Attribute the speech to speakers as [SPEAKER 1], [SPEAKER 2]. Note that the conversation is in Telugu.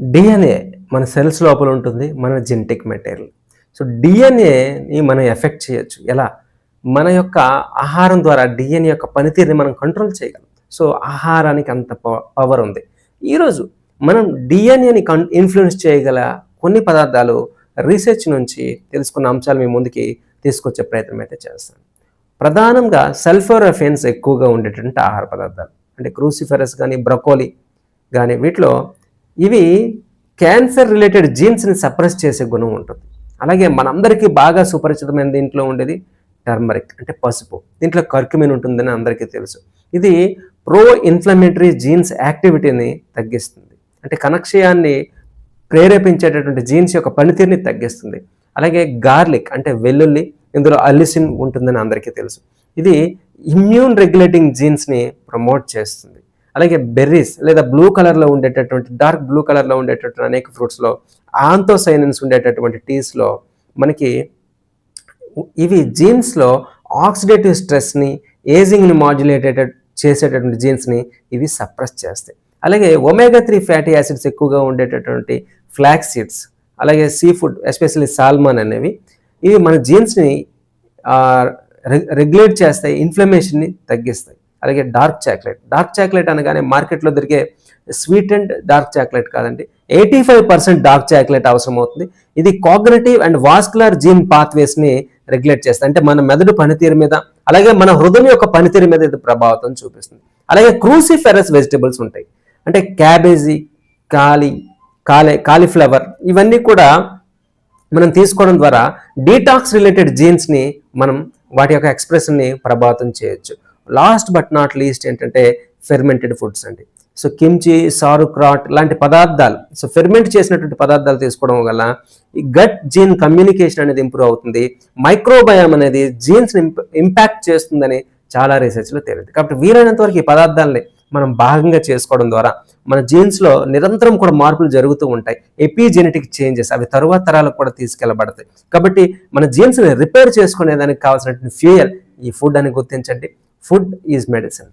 [SPEAKER 1] డిఎన్ఏ మన సెల్స్ లోపల ఉంటుంది మన జెనెటిక్ మెటీరియల్ సో డిఎన్ఏని మనం ఎఫెక్ట్ చేయొచ్చు. ఎలా? మన యొక్క ఆహారం ద్వారా డిఎన్ఏ యొక్క పనితీరుని మనం కంట్రోల్ చేయగలం. సో ఆహారానికి అంత పవర్ ఉంది. ఈరోజు మనం డిఎన్ఏని కన్ ఇన్ఫ్లుయెన్స్ చేయగల కొన్ని పదార్థాలు రీసెర్చ్ నుంచి తెలుసుకున్న అంశాలు మీ ముందుకి తీసుకొచ్చే ప్రయత్నం అయితే చేస్తాను. ప్రధానంగా సల్ఫోరఫెన్స్ ఎక్కువగా ఉండేటువంటి ఆహార పదార్థాలు. అంటే క్రూసిఫెరస్ కానీ బ్రకోలీ కానీ వీటిలో ఇవి క్యాన్సర్ రిలేటెడ్ జీన్స్ని సప్రెస్ చేసే గుణం ఉంటుంది. అలాగే మనందరికీ బాగా సుపరిచితమైన దీంట్లో ఉండేది టర్మరిక్ అంటే పసుపు. దీంట్లో కర్క్యుమిన్ ఉంటుందని అందరికీ తెలుసు. ఇది ప్రో ఇన్ఫ్లమేటరీ జీన్స్ యాక్టివిటీని తగ్గిస్తుంది. అంటే కనక్షయాన్ని ప్రేరేపించేటటువంటి జీన్స్ యొక్క పనితీరుని తగ్గిస్తుంది. అలాగే గార్లిక్ అంటే వెల్లుల్లి ఇందులో అల్లిసిన్ ఉంటుందని అందరికీ తెలుసు. ఇది ఇమ్యూన్ రెగ్యులేటింగ్ జీన్స్ని ప్రమోట్ చేస్తుంది. అలాగే బెర్రీస్ లేదా బ్లూ కలర్లో ఉండేటటువంటి డార్క్ బ్లూ కలర్లో ఉండేటటువంటి అనేక ఫ్రూట్స్లో ఆంతోసైనన్స్ ఉండేటటువంటి టీస్లో మనకి ఇవి జీన్స్లో ఆక్సిడేటివ్ స్ట్రెస్ని ఏజింగ్ని మాడ్యులేటెడ్ చేసేటటువంటి జీన్స్ని ఇవి సప్రెస్ చేస్తాయి. అలాగే ఒమేగా త్రీ ఫ్యాటీ యాసిడ్స్ ఎక్కువగా ఉండేటటువంటి ఫ్లాక్స్ సీడ్స్ అలాగే సీ ఫుడ్ ఎస్పెషల్లీ సాల్మన్ అనేవి ఇవి మన జీన్స్ని రెగ్యులేట్ చేస్తాయి ఇన్ఫ్లమేషన్ని తగ్గిస్తాయి. అలాగే డార్క్ చాక్లెట్. డార్క్ చాక్లెట్ అనగానే మార్కెట్లో దొరికే స్వీట్ అండ్ డార్క్ చాక్లెట్ కాదండి. Eighty five percent dark chocolate అవసరం అవుతుంది ఇది కాగ్నేటివ్ అండ్ వాస్కులర్ జీన్ పాత్వేస్ని రెగ్యులేట్ చేస్తుంది. అంటే మన మెదడు పనితీరు మీద అలాగే మన హృదయం యొక్క పనితీరు మీద ఇది ప్రభావితం చూపిస్తుంది. అలాగే క్రూసిఫెరస్ వెజిటబుల్స్ ఉంటాయి. అంటే క్యాబేజీ కాలి కాలే కాలీఫ్లవర్ ఇవన్నీ కూడా మనం తీసుకోవడం ద్వారా డీటాక్స్ రిలేటెడ్ జీన్స్ని మనం వాటి యొక్క ఎక్స్ప్రెషన్ని ప్రభావితం చేయొచ్చు. లాస్ట్ బట్ నాట్ లీస్ట్ ఏంటంటే ఫెర్మెంటెడ్ ఫుడ్స్ అండి. సో కిమ్చి సారుక్రాట్ లాంటి పదార్థాలు సో ఫెర్మెంట్ చేసినటువంటి పదార్థాలు తీసుకోవడం వల్ల ఈ గట్ జీన్ కమ్యూనికేషన్ అనేది ఇంప్రూవ్ అవుతుంది. మైక్రోబయామ్ అనేది జీన్స్ని ఇంపాక్ట్ చేస్తుందని చాలా రీసెర్చ్లో తేలింది. కాబట్టి వీలైనంత వరకు ఈ పదార్థాలని మనం భాగంగా చేసుకోవడం ద్వారా మన జీన్స్లో నిరంతరం కూడా మార్పులు జరుగుతూ ఉంటాయి. ఎపిజెనెటిక్ చేంజెస్ అవి తరువాత తరాలకు కూడా తీసుకెళ్ళబడతాయి. కాబట్టి మన జీన్స్ని రిపేర్ చేసుకునేదానికి కావాల్సినటువంటి ఫ్యూయల్ ఈ ఫుడ్ అని గుర్తించండి. food is medicine.